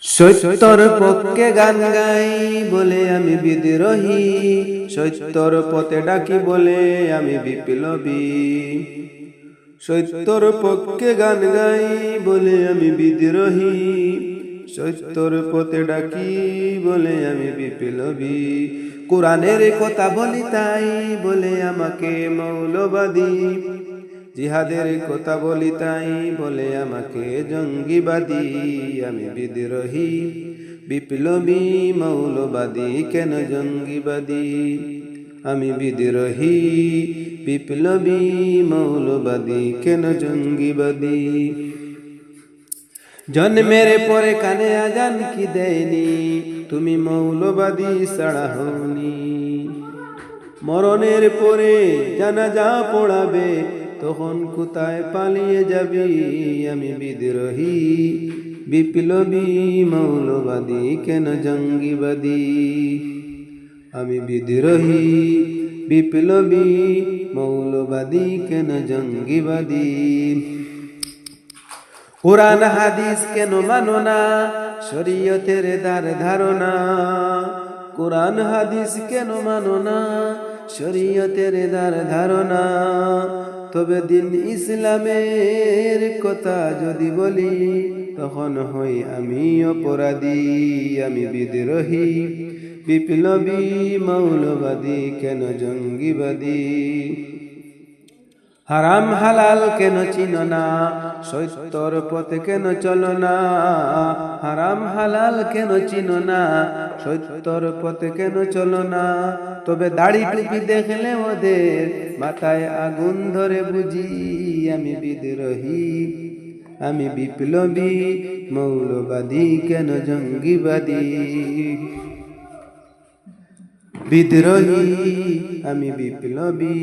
সত্যর পক্ষে গান গাই বলে আমি বিদ্রোহী। সত্যর পথে ডাকি বলে আমি বিপ্লবী। সত্যর পক্ষে গান গাই বলে আমি বিদ্রোহী। সত্যর পথে ডাকি বলে আমি বিপ্লবী। কোরআনের কথা বলি তাই বলে আমাকে মৌলবাদী। জিহাদের কথা বলি তাই বলে আমাকে জঙ্গিবাদী, আমি বিদ্রোহী, বিপ্লবী, মৌলবাদী, কেন জঙ্গিবাদী? আমি বিদ্রোহী, বিপ্লবী, মৌলবাদী, কেন জঙ্গিবাদী? জন্মের পরে কানে আজান কি দেয়নি? তুমি মৌলবাদী ছাড়া হওনি। মরণের পরে জানা জানাজা পড়াবে তখন কোথায় পালিয়ে যাবি, আমি বিদ্রোহী। বিপ্লবী, মৌলবাদী, কেন জঙ্গিবাদী? আমি বিদ্রোহী, বিপ্লবী, মৌলবাদী, কেন জঙ্গিবাদী? কোরআন, হাদিস কেন মানো না? শরীয়তের দ্বার ধারণা। কোরআন, হাদিস কেন মানো না? শরীয়তের দ্বার ধারণা। তবে দিন ইসলামের কথা যদি বলি, তখন হই আমি অপরাধী, আমি বিদ্রোহী। বিপ্লবী, মৌলবাদী, কেন জঙ্গিবাদী? হারাম হালাল কেন চিনো না? সত্যর পথে কেন চলো না? হারাম হালাল কেন চিনো না? সত্যর পথে কেন চলো না? তবে দাড়ি টুপি দেখলে ওদের মাথায় আগুন ধরে বুঝি, আমি বিদ্রোহী, আমি বিপ্লবী, মৌলবাদী, কেন জঙ্গিবাদী? বিদ্রোহী, আমি বিপ্লবী,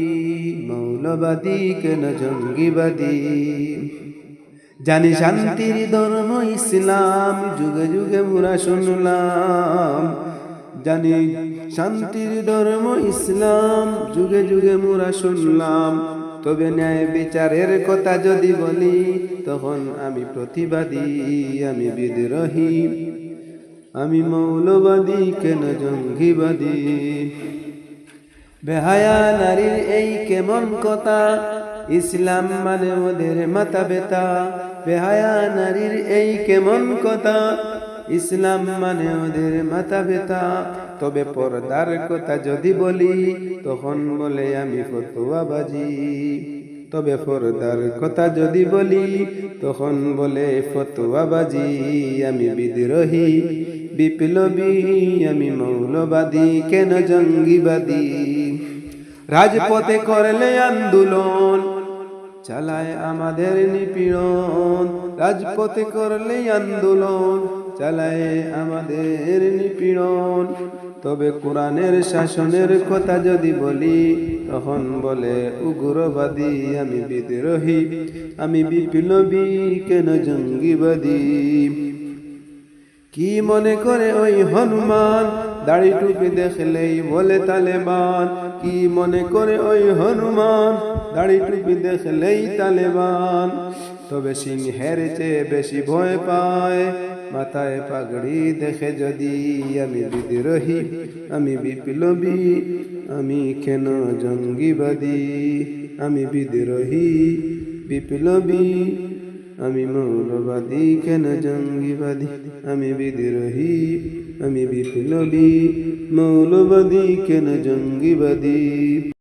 মৌলবাদী, কেন জঙ্গিবাদী? জানি শান্তির ধর্ম ইসলাম, যুগে যুগে মুরা শুনলাম। জানি শান্তির ধর্ম ইসলাম, যুগে যুগে মুরা শুনলাম। তবে ন্যায় বিচারের কথা যদি বলি, তখন আমি প্রতিবাদী, আমি বিদ্রোহী। আমি মৌলবাদী, কেন জঙ্গিবাদী? বেহায়া নারীর এই কেমন কথা? ইসলাম মানে ওদের মাথা বেতা বেহায়া নারীর এই কেমন কথা? ইসলাম মানে ওদের মাথা বেতা তবে পর্দার কথা যদি বলি, তখন বলে আমি ফতুয়াবাজি। তবে পর্দার কথা যদি বলি, তখন বলে ফতুয়াবাজি। আমি বিদ্রোহী বিপ্লবী আমি মৌলবাদী, কেন জঙ্গিবাদী? রাজপথে করলে আন্দোলন, চালায় আমাদের নিপীড়ন। রাজপথে করলে আন্দোলন, চালায় আমাদের নিপীড়ন। তবে কোরআনের শাসনের কথা যদি বলি, তখন বলে, উগ্রবাদী আমি বিদ্রোহী, আমি বিপ্লবী, কেন জঙ্গিবাদী? কি মনে করে ওই হনুমান? দাড়ি টুপি দেখলেই বলে তালেবান। কি মনে করে ওই হনুমান? দাড়ি টুপি দেখলেই তালেবান। তবে সিংহের চেয়ে বেশি ভয় পায়। মাথায় পাগড়ি দেখে যদি আমি বিদ্রোহী, আমি বিপ্লবী, আমি কেন জঙ্গিবাদী? আমি বিদ্রোহী, বিপ্লবী আমি মৌলবাদী কেন জঙ্গিবাদী? আমি বিদ্রোহী আমি বিপ্লবী। মৌলবাদী কেন জঙ্গিবাদী?